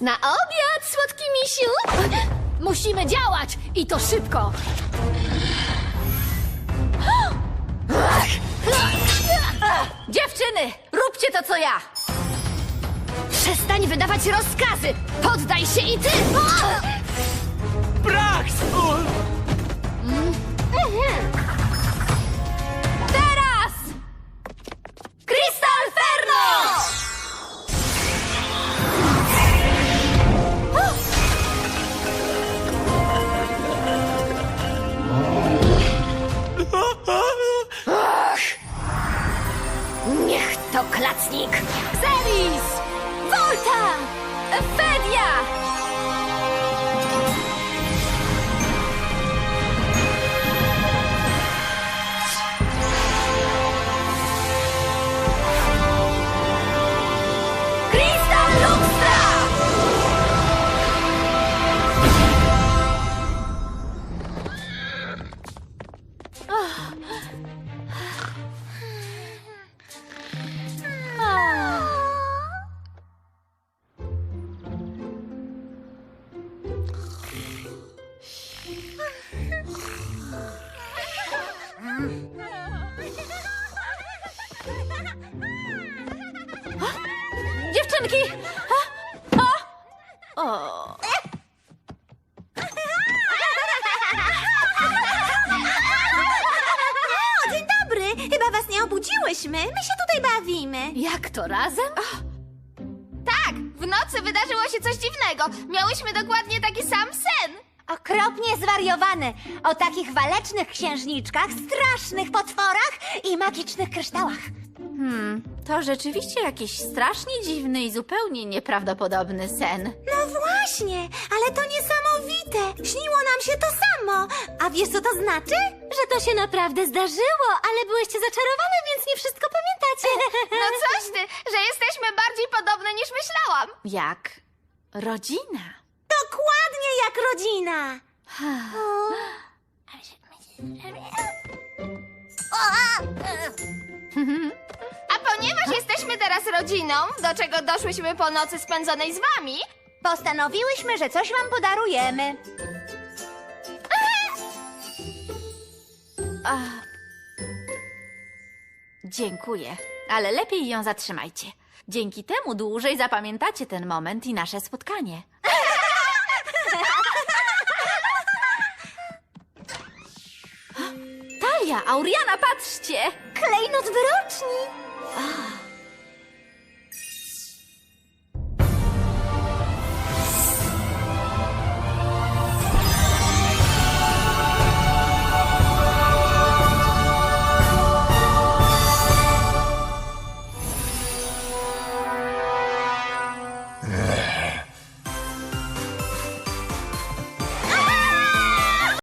Na obiad, słodki misiu! Musimy działać i to szybko! Dziewczyny, róbcie to co ja! Przestań wydawać rozkazy! Poddaj się i ty! O! Brax! O! To klacnik! Xeris! Volta! Fedia! Dziewczynki! A? O! O! O, dzień dobry! Chyba was nie obudziłyśmy. My się tutaj bawimy. Jak to razem? Tak, w nocy wydarzyło się coś dziwnego. Miałyśmy dokładnie taki sam sen. Okropnie zwariowane. O takich walecznych księżniczkach, strasznych potworach i magicznych kryształach. To rzeczywiście jakiś strasznie dziwny i zupełnie nieprawdopodobny sen. No właśnie, ale to niesamowite. Śniło nam się to samo. A wiesz, co to znaczy? Że to się naprawdę zdarzyło, ale byłyście zaczarowane, więc nie wszystko pamiętacie. No coś ty, że jesteśmy bardziej podobne niż myślałam. Jak rodzina. Dokładnie jak rodzina. A ponieważ jesteśmy teraz rodziną, do czego doszłyśmy po nocy spędzonej z wami, Postanowiłyśmy, że coś wam podarujemy. Dziękuję, ale lepiej ją zatrzymajcie. Dzięki temu dłużej zapamiętacie ten moment i nasze spotkanie. Talia, Auriana, patrzcie! Klejnot wyroczni.